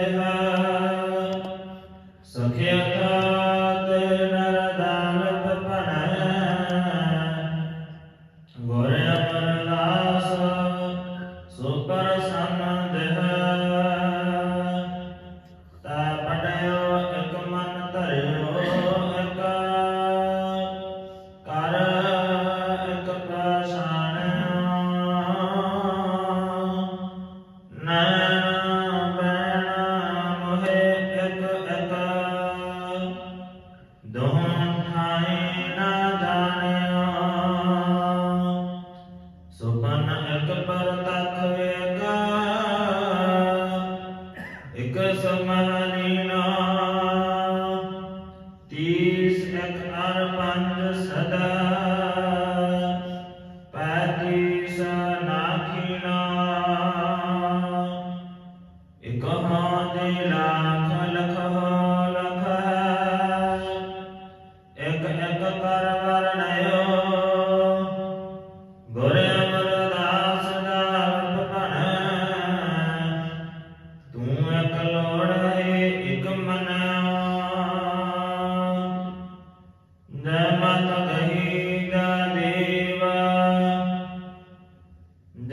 they have.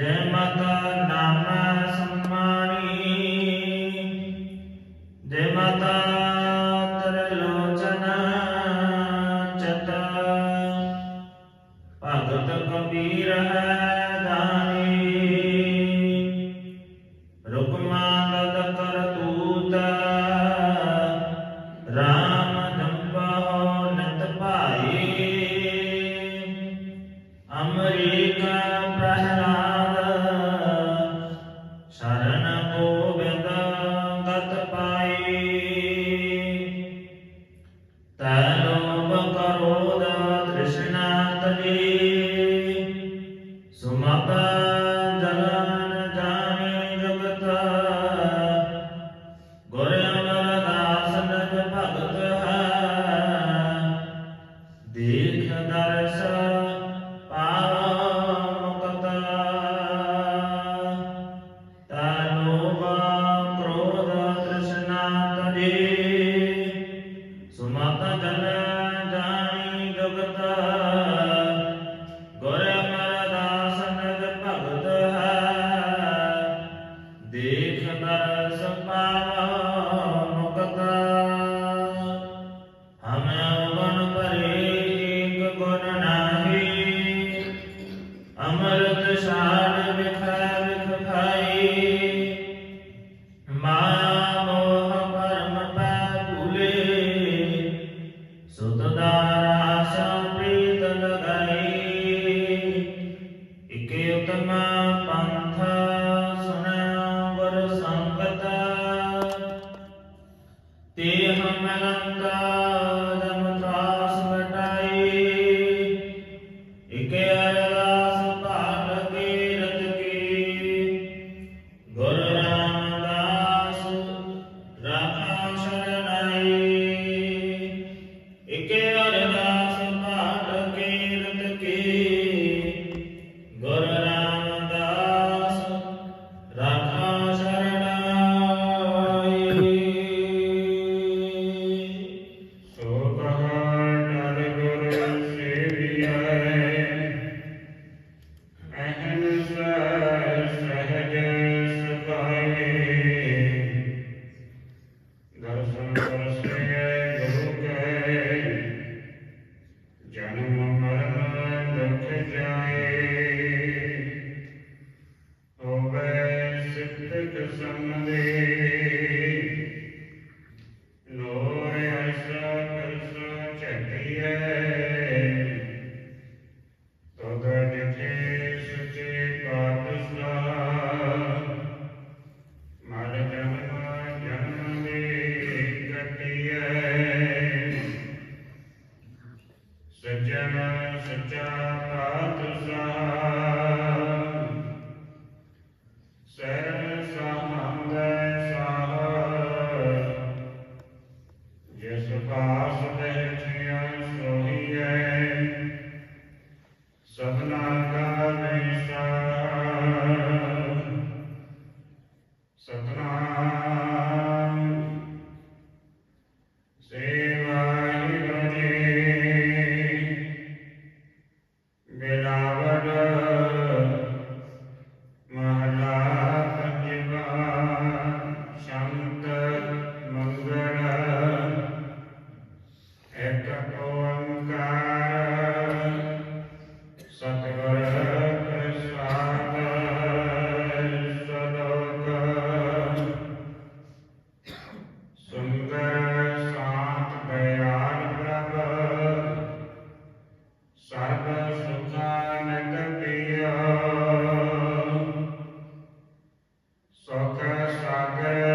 ਜੈ ਮਾਤਾ ਨਾਮ ਸਮਾਣੀ ਜੈ ಸಾಗರ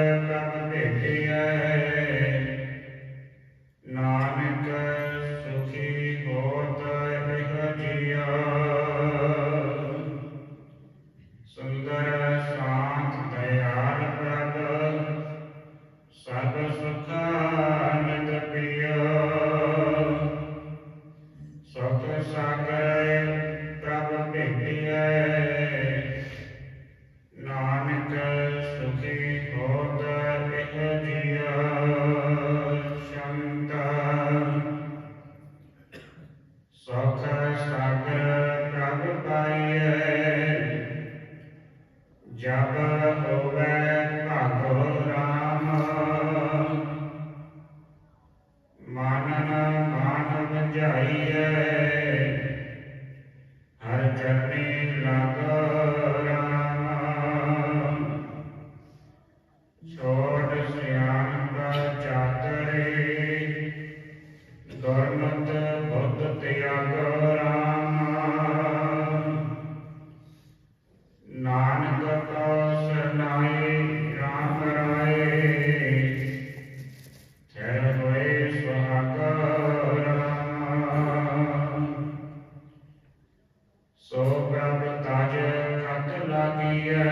ਤਜ ਖਤ ਲਾਗੀਐ।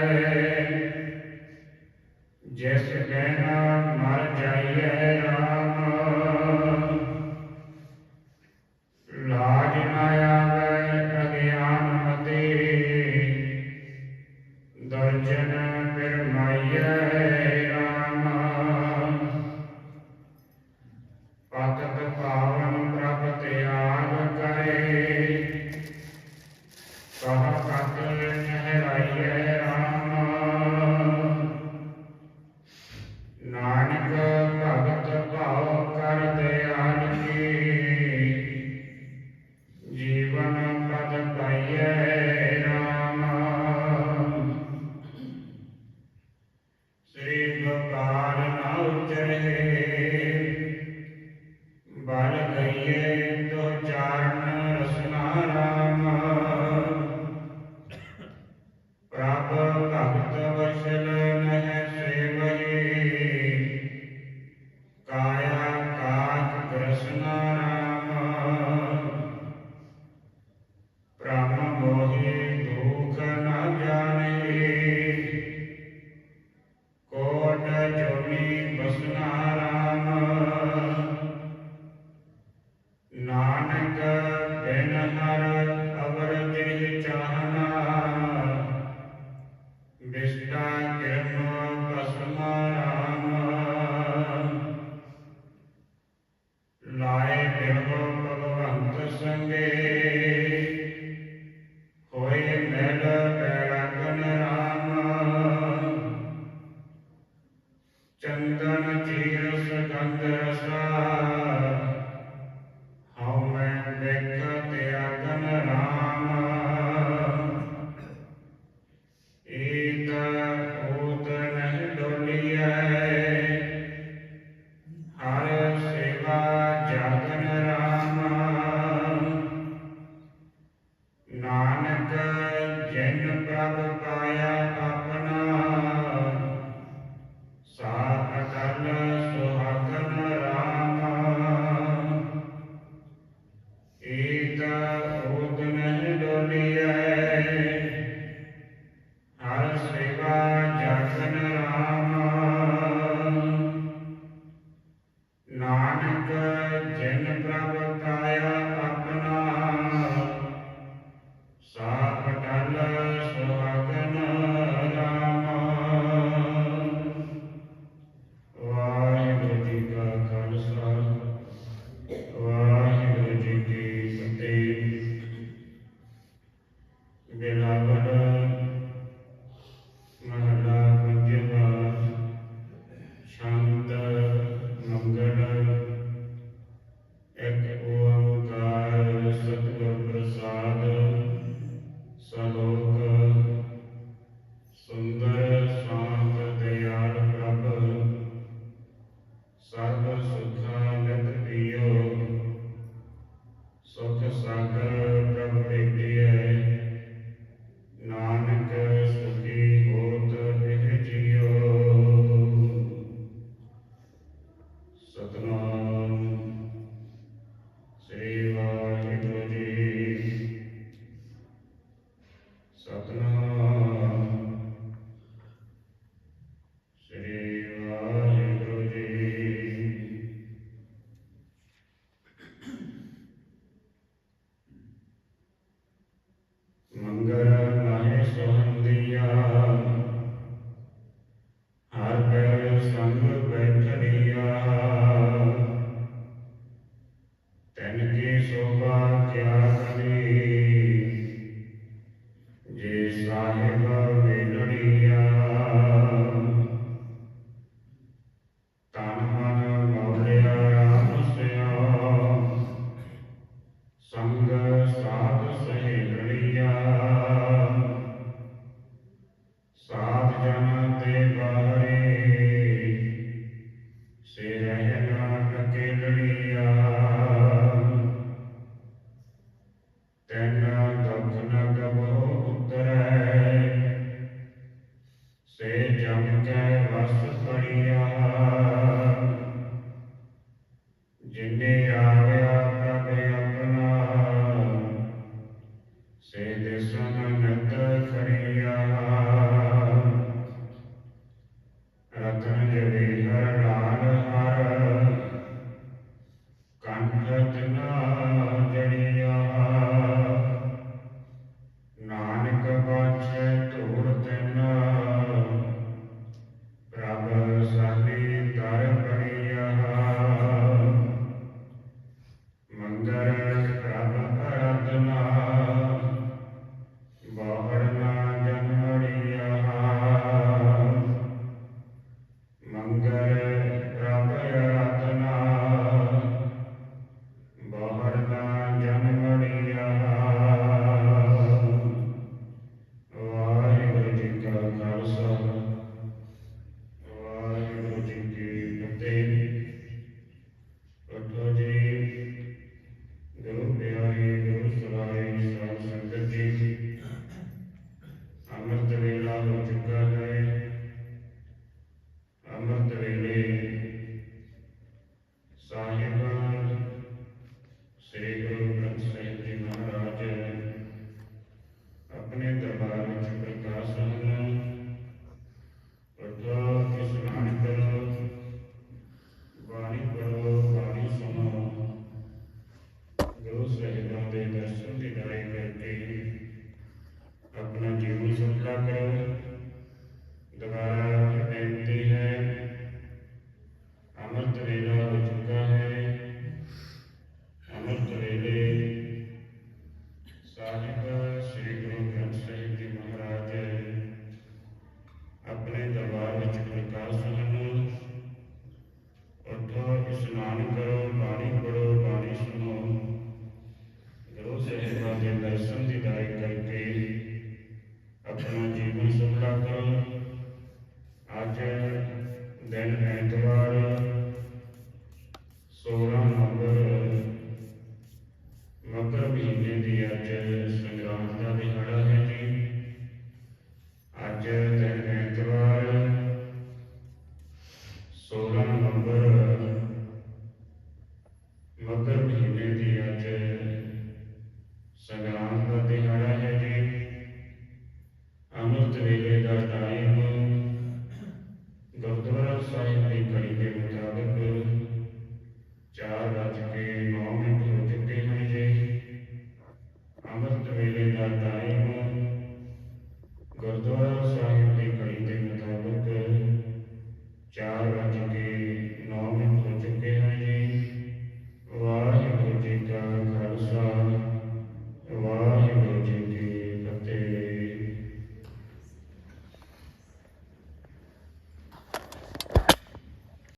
ਜਿਸ ਕਹਿਣਾ ਮਰ ਜਾਈਐ ਰਾਮ। ਲਾਜ ਨਾ ਆਵੇ ਅਗਿਆਨ ਮਤੇ। ਦਰਜਨ ਪਰਮਾਈਐ ਰਾਮ। ਪਤਤ ਪਾਵਨ ਪ੍ਰਭ ਤਿਆਗ ਕਰੇ। ਕਹਾ राम ਨਾਨਕ ਦਿਨ ਹਰ ਅਵਰ